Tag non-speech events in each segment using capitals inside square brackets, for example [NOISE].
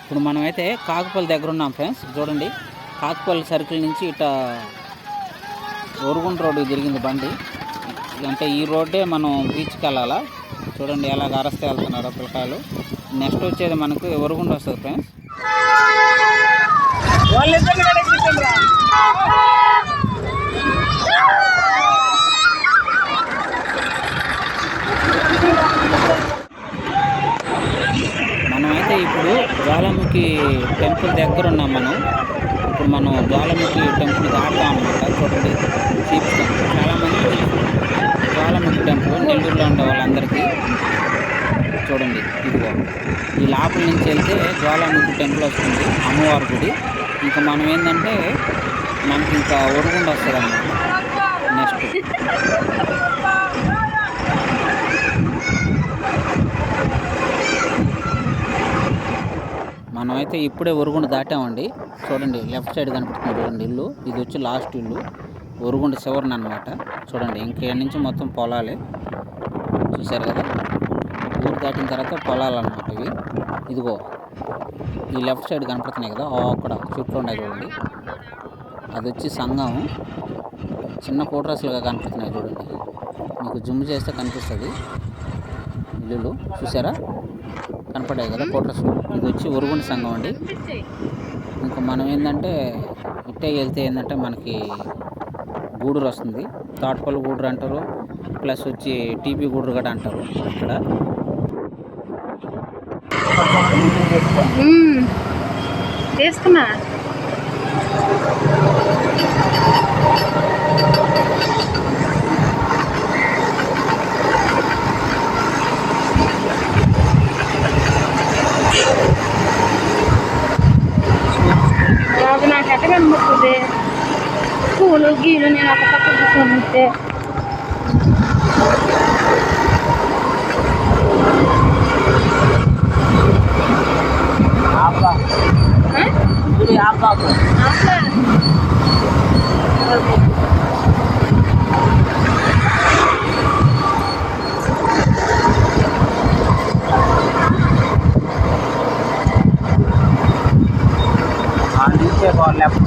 ఇప్పుడు మనమైతే కాకుపల్లి దగ్గర ఉన్నాం ఫ్రెండ్స్. చూడండి కాకుపల్లి సర్కిల్ నుంచి ఇట ఓరుగుంట రోడ్డు తిరిగింది బండి. అంటే ఈ రోడ్డే మనం బీచ్కి వెళ్ళాలా? చూడండి ఎలాగ అరస్తే వెళ్తున్నారో పిల్లకాయలు. నెక్స్ట్ వచ్చేది మనకు ఒరుగుంట వస్తుంది ఫ్రెండ్స్ మనమైతే ఇప్పుడు జ్వాలాముఖి టెంపుల్ దగ్గర ఉన్నాం మనం. ఇప్పుడు మనం జ్వాలాముఖి టెంపుల్ దాటుతాం అనమాట చూడండి చూపిస్తాం. చాలామంది జ్వాలాముఖి టెంపుల్ నెల్లూరులో ఉండే వాళ్ళందరికీ చూడండి ఇదిగో. ఈ లోపల నుంచి వెళ్తే జ్వాలాముఖి టెంపుల్ వస్తుంది అమ్మవారి గుడి. ఇంకా మనం ఏంటంటే మనకి ఇంకా ఒరుగుండ వస్తుంది అన్నమాట నెక్స్ట్ మనమైతే ఇప్పుడే ఒరుగుండ దాటామండి. చూడండి లెఫ్ట్ సైడ్ కనిపిస్తుంది చూడండి ఇల్లు. ఇది వచ్చి లాస్ట్ ఇల్లు. ఒరుగుండ చివరన అనమాట చూడండి ఇంకే నుంచి మొత్తం పొలాలే. చూసారు కదా? ఊరు దాటిన తర్వాత పొలాలు అనమాట ఇవి. ఇదిగో ఈ లెఫ్ట్ సైడ్ కనపడుతున్నాయి కదా? అక్కడ చుట్టూ ఉన్నాయి చూడండి. అది వచ్చి సంఘం. చిన్న కోట్రస్లుగా కనిపిస్తున్నాయి చూడండి. మీకు జుమ్ చేస్తే కనిపిస్తుంది. ఇల్లులు. చూసారా కనపడాయి కదా కోట్రస్ ఇది వచ్చి ఉరుగుండి సంఘం అండి. ఇంకా మనం ఏంటంటే ఇట్టే వెళ్తే ఏంటంటే మనకి గూడూరు వస్తుంది. తాటపల్లి గూడూరు అంటారు. ప్లస్ వచ్చి టీపీ గూడూరు కూడా అంటారు ఇక్కడ. తీసుకున్నా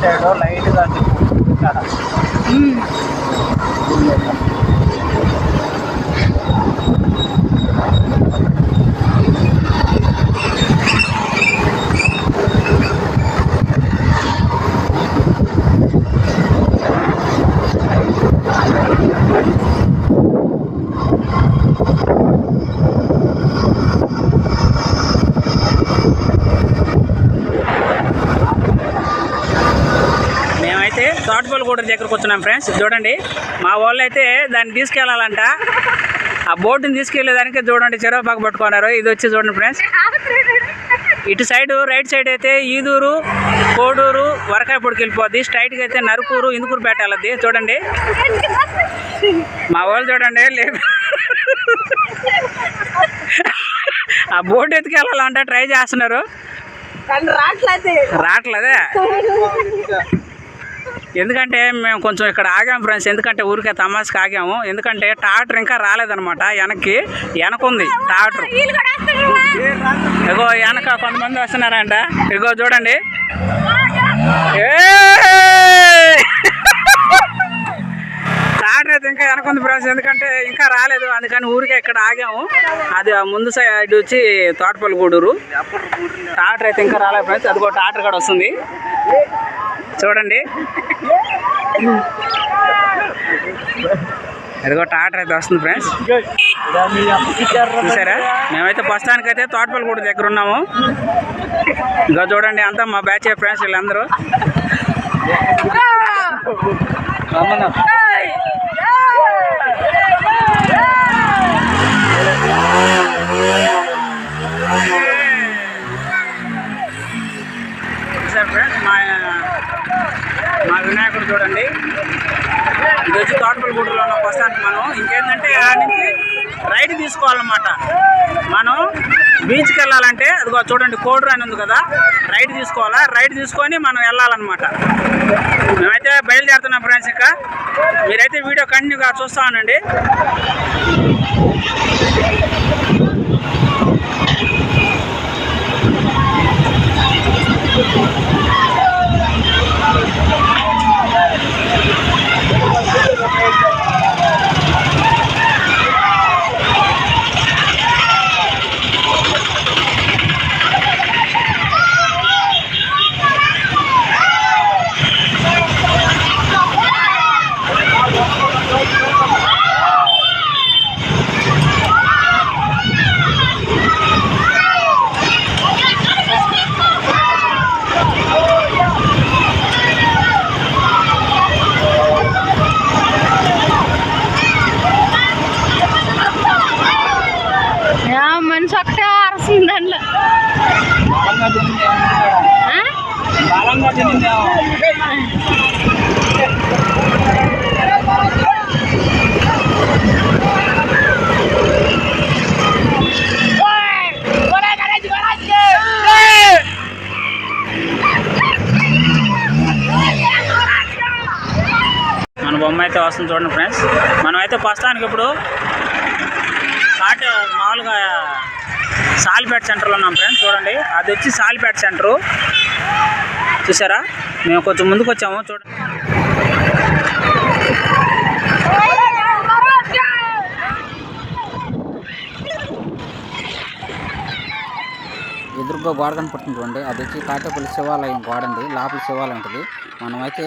లెఫ్ట్ సైడ్ లైట్గా ఇక్కడ మ్మ్. మేమైతే తోటపల్లి గూడ దగ్గరకు వచ్చినాం ఫ్రెండ్స్ చూడండి మా వాళ్ళు అయితే దాన్ని తీసుకెళ్ళాలంట. ఆ బోటుని తీసుకెళ్ళేదానికి చూడండి చెరువు పక్క పట్టుకున్నారు. ఇది వచ్చి చూడండి ఫ్రెండ్స్ ఇటు సైడ్ రైట్ సైడ్ అయితే ఈదూరు కోడూరు వరకాయపొడికి వెళ్ళిపోద్ది. స్ట్రైట్గా అయితే నరుకూరు ఇందుకూరుపేట వెళ్ళద్ది. చూడండి. మా వాళ్ళు చూడండి లేదు ఆ బోట్ ఎత్తుకెళ్ళాలంటే ట్రై చేస్తున్నారు. రావట్లేదే [LAUGHS] ఎందుకంటే మేము కొంచెం ఇక్కడ ఆగాము ఫ్రెండ్స్. ఎందుకంటే ఊరికే తమాస్కి ఆగాము. ఎందుకంటే టాటర్ ఇంకా రాలేదనమాట వెనక్కి. వెనకుంది టాటర్. ఇగో వెనక కొంతమంది వస్తున్నారంట. ఇగో చూడండి. టాటర్ అయితే ఇంకా వెనకుంది ఫ్రెండ్స్. ఎందుకంటే ఇంకా రాలేదు. అందుకని ఊరికే ఇక్కడ ఆగాము. అది ముందు సైడ్ వచ్చి తోటపల్లి గూడూరు. టాటర్ అయితే ఇంకా రాలేదు ఫ్రెండ్స్. అదిగో టాటర్ కూడా వస్తుంది. చూడండి. అదిగో టాటర్ అయితే వస్తుంది ఫ్రెండ్స్. చూసారా? మేమైతే ప్రస్తుతానికి అయితే తోటపల్లి కూడా దగ్గర ఉన్నాము. ఇంకా చూడండి అంతా మా బ్యాచ్ ఫ్రెండ్స్ వీళ్ళందరూ. చూడండి. ఇది వచ్చి తోటపల్లి గుడిలో ఉన్న స్టాండ్ మనం. ఇంకేంటంటే ఆ నుంచి రైట్ తీసుకోవాలన్నమాట. మనం బీచ్కి వెళ్ళాలంటే అదిగో చూడండి కోడూరు అని ఉంది కదా రైట్ తీసుకోవాలా? రైట్ తీసుకొని మనం వెళ్ళాలన్నమాట. మేమైతే బయలుదేరుతున్నాం ఫ్రెండ్స్ ఇంకా. మీరైతే వీడియో కంటిన్యూగా చూస్తా ఉండండి. బొమ్మ అయితే వస్తుంది చూడండి ఫ్రెండ్స్. మనం అయితే ప్రస్తుతానికి ఇప్పుడు కాట మామూలుగా సాలిపేట సెంటర్లో ఉన్నాం ఫ్రెండ్స్ చూడండి. అది వచ్చి సాలిపేట సెంటరు. చూసారా? మేము కొంచెం ముందుకు వచ్చాము చూడండి. ఎదురుగా గోడ కనపడుతుంది చూడండి. అది వచ్చి కాటేపల్లి శివాలయం గోడ అండి. లోపల శివాలయం ఉంటుంది. మనమైతే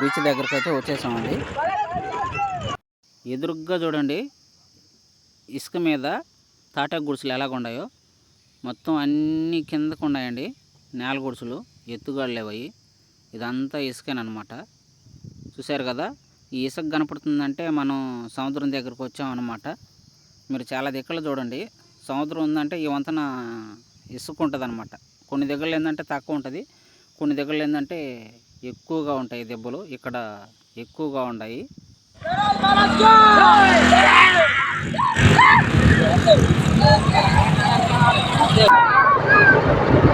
బీచ్ దగ్గరకు అయితే వచ్చేసామండి. ఎదురుగ్గా చూడండి ఇసుక మీద తాటా గుడిసెలు ఎలాగ ఉన్నాయో. మొత్తం అన్నీ కిందకు ఉన్నాయండి నేల గుడిసెలు ఎత్తుగాళ్ళు లేవయి ఇదంతా ఇసుకేనమాట చూశారు కదా ఈ ఇసుక కనపడుతుందంటే మనం సముద్రం దగ్గరకు వచ్చామన్నమాట. మీరు చాలా దిక్కులు చూడండి సముద్రం ఉందంటే ఈ వంతన ఇసుక ఉంటుంది అనమాట కొన్ని దగ్గరలో ఏంటంటే తక్కువ ఉంటుంది కొన్ని దగ్గరలో ఏంటంటే ఎక్కువగా ఉంటాయి దెబ్బలు. ఇక్కడ ఎక్కువగా ఉన్నాయి అరువా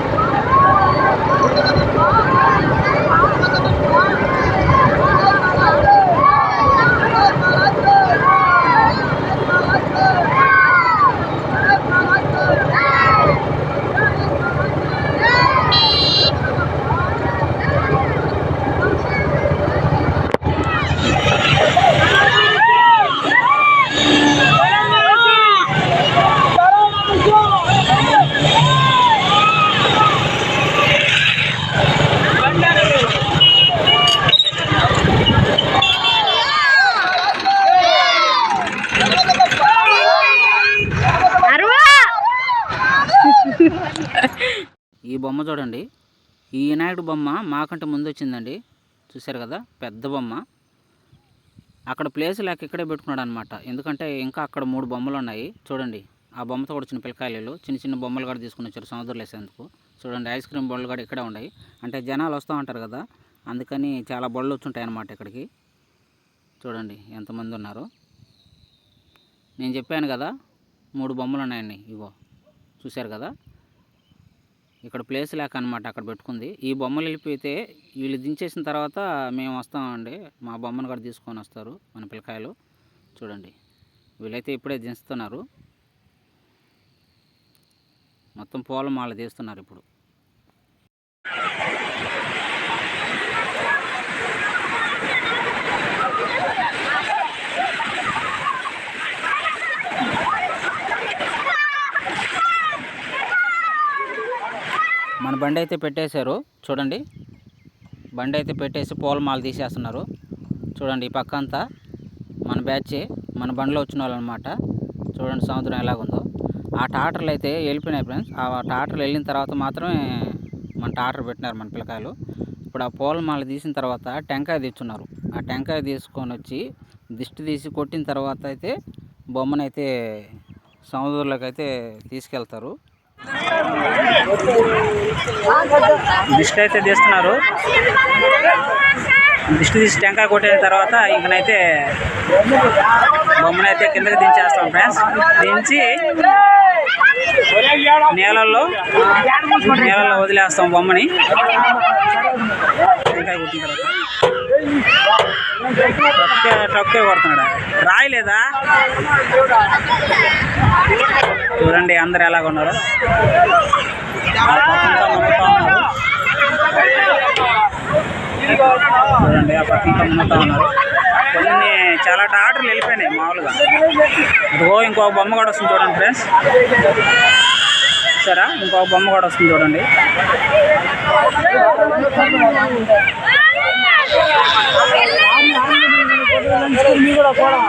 బొమ్మ చూడండి. ఈ వినాయకుడు బొమ్మ మాకంటే ముందు వచ్చిందండి చూశారు కదా? పెద్ద బొమ్మ. అక్కడ ప్లేస్ లేక ఇక్కడే పెట్టుకున్నాడు అనమాట ఎందుకంటే ఇంకా అక్కడ మూడు బొమ్మలు ఉన్నాయి చూడండి. ఆ బొమ్మతో కూడా చిన్న పిల్లకాయలు చిన్న చిన్న బొమ్మలు కూడా తీసుకుని వచ్చారు సముద్రంలో వేసేందుకు. చూడండి ఐస్ క్రీమ్ బొమ్మలు కూడా ఇక్కడే ఉన్నాయి. అంటే జనాలు వస్తూ ఉంటారు కదా? అందుకని చాలా బళ్ళు వచ్చుంటాయి అన్నమాట ఇక్కడికి. చూడండి ఎంతమంది ఉన్నారు? నేను చెప్పాను కదా మూడు బొమ్మలు ఉన్నాయండి ఇగో చూశారు కదా? ఇక్కడ ప్లేస్ లేక అనమాట అక్కడ పెట్టుకుంది. ఈ బొమ్మలు వెళ్ళిపోతే వీళ్ళు దించేసిన తర్వాత మేము వస్తామండి. మా బొమ్మను కూడా తీసుకొని వస్తారు మన పిల్లకాయలు. చూడండి. వీళ్ళైతే ఇప్పుడే దించుతున్నారు. మొత్తం పూల మాల తీస్తున్నారు ఇప్పుడు మన బండి అయితే పెట్టేశారు. చూడండి. బండి అయితే పెట్టేసి పూల మాల తీసేస్తున్నారు. చూడండి ఈ పక్క అంతా మన బ్యాచ్ మన బండిలో వచ్చిన వాళ్ళు అనమాట చూడండి సముద్రం ఎలాగుందో. ఆ టాటర్లు అయితే వెళ్ళిపోయినాయి ఫ్రెండ్స్. ఆ టాటర్లు వెళ్ళిన తర్వాత మాత్రమే మన టాటర్ పెట్టినారు మన పిల్లకాయలు. ఇప్పుడు ఆ పూలమాల తీసిన తర్వాత టెంకాయ తెచ్చున్నారు. ఆ టెంకాయ తీసుకొని వచ్చి దిష్టి తీసి కొట్టిన తర్వాత అయితే బొమ్మనైతే సముద్రంలోకి అయితే తీసుకెళ్తారు. దిష్టి అయితే తీస్తున్నారు. దిష్టి తీసి టెంకాయ కొట్టిన తర్వాత ఇంకనైతే బొమ్మనైతే కిందకి దించేస్తాం ఫ్రెండ్స్. దించి నేలల్లో నేలల్లో వదిలేస్తాం బొమ్మని. టెంకాయ కొట్టిన తర్వాత. టొక్కే టొక్కే కొడుతున్నాడు. రాయలేదా? చూడండి అందరు ఎలాగ ఉన్నారు ఆ పక్కంతా ఉన్నారు. చూడండి ఆ పక్కంతా మునుగుతా ఉన్నారు. కొన్ని చాలా టాటర్లు వెళ్ళిపోయినాయి మామూలుగా. ఇదిగో ఇంకొక బొమ్మ కూడా వస్తుంది చూడండి ఫ్రెండ్స్. సరే ఇంకొక బొమ్మ కూడా వస్తుంది చూడండి. நீ கூட போலாம்.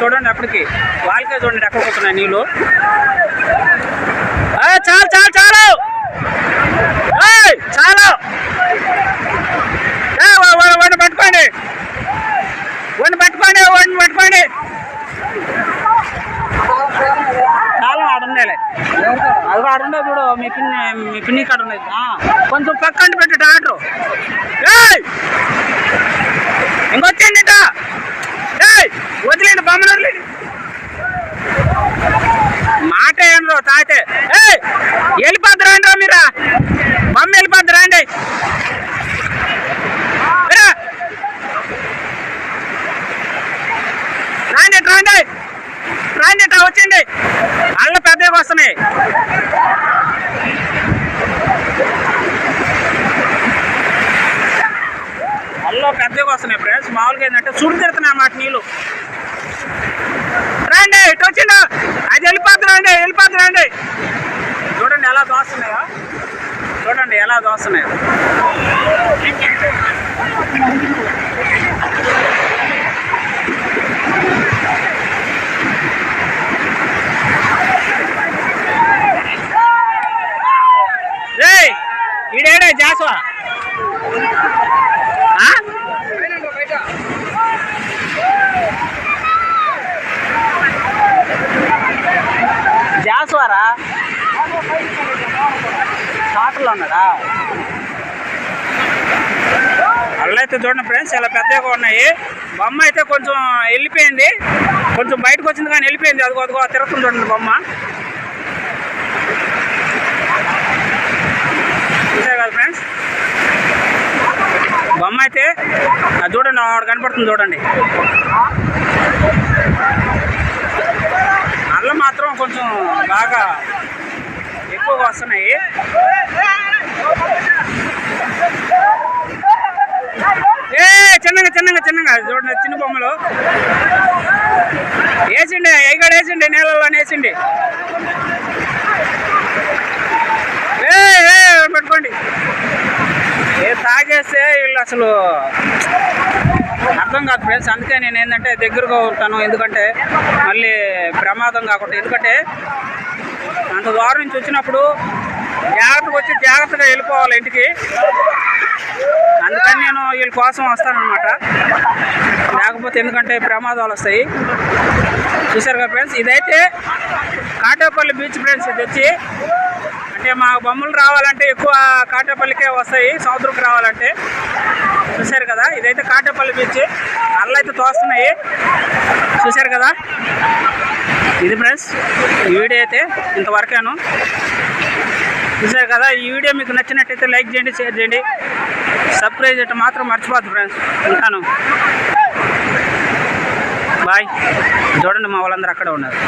చూడండి అప్పటికి. వాళ్ళకే చూడండి ఎక్కడ పోతున్నాయి నీళ్ళు. చాలు చాలు చాలు. ఏయ్, చాలు. వండి వా- వా- పట్టుకోండి. వండి పట్టుకోండి వండి పట్టుకోండి. చాలా ఆడుండేలే అది ఆడుండే చూడు మీ పిన్ని మీ పిన్ని కాడ ఉండేది కొంచెం పక్కన పెట్టు డాక్టర్. మాట ఏంద్రో తాతే వెళ్ళిపోద్దు రండి రా మీరా. మమ్మీ వెళ్ళిపోద్దు రండి రాండి రాండి. రాండి ఇట్లా వచ్చింది అల్ల పెద్దగా వస్తున్నాయి. అల్ల పెద్దగా వస్తున్నాయి ఫ్రెండ్స్. మామూలుగా ఏంటంటే సుడి తిడుతున్నాయి అన్నమాట నీళ్ళు రండి ఇటు వచ్చిండు అది వెళ్ళిపోద్దు చూడండి. చూడండి ఎలా దోస్తున్నాయో. చూడండి ఎలా దోస్తున్నాయో రే ఈడేడే జాస్వా ఆ? జాస్వారా షార్ట్లో ఉన్నాడా? అల్లైతే చూడండి ఫ్రెండ్స్ ఇలా పెద్దగా ఉన్నాయి. బొమ్మ అయితే కొంచెం వెళ్ళిపోయింది. కొంచెం బయటకు వచ్చింది కానీ వెళ్ళిపోయింది. అదిగో అదిగో తిరుగుతుంది చూడండి బొమ్మ. చూసే కదా ఫ్రెండ్స్ బొమ్మ అయితే అది చూడండి ఆవిడ కనపడుతుంది చూడండి. మాత్రం కొంచెం బాగా ఎక్కువగా వస్తున్నాయి. ఏ చిన్నగా చిన్నగా చిన్నగా. చూడండి చిన్న బొమ్మలు. వేసిండి ఎగడ వేసిండి నీళ్ళలో వేసిండి. ఏ, పట్టుకోండి. ఏ తాగేస్తే వీళ్ళు అసలు అర్థం కాదు ఫ్రెండ్స్. అందుకే నేను ఏంటంటే దగ్గరగా ఉంటాను ఎందుకంటే మళ్ళీ ప్రమాదం కాకుండా. ఎందుకంటే అంత వారం నుంచి వచ్చినప్పుడు జాగ్రత్తగా వచ్చి జాగ్రత్తగా వెళ్ళిపోవాలి ఇంటికి. అందుకని నేను వీళ్ళ కోసం వస్తానమాట లేకపోతే ఎందుకంటే ప్రమాదాలు వస్తాయి. చూసారుగా ఫ్రెండ్స్? ఇదైతే కాటేపల్లి బీచ్ ఫ్రెండ్స్ ఇది వచ్చి అంటే మా బొమ్మలు రావాలంటే ఎక్కువ కాటేపల్లికే వస్తాయి సముద్రంకి రావాలంటే. చూశారు కదా ఇదైతే కాటేపల్లి బీచ్ అల్ల అయితే తోస్తున్నాయి. చూశారు కదా? ఇది ఫ్రెండ్స్ ఈ వీడియో అయితే ఇంతవరకేను. చూశారు కదా ఈ వీడియో మీకు నచ్చినట్టయితే లైక్ చేయండి షేర్ చేయండి. సబ్స్క్రైబ్ చేయటం మాత్రం మర్చిపోద్దు ఫ్రెండ్స్. ఉంటాను. బాయ్. చూడండి మా వాళ్ళందరూ అక్కడ ఉన్నారు.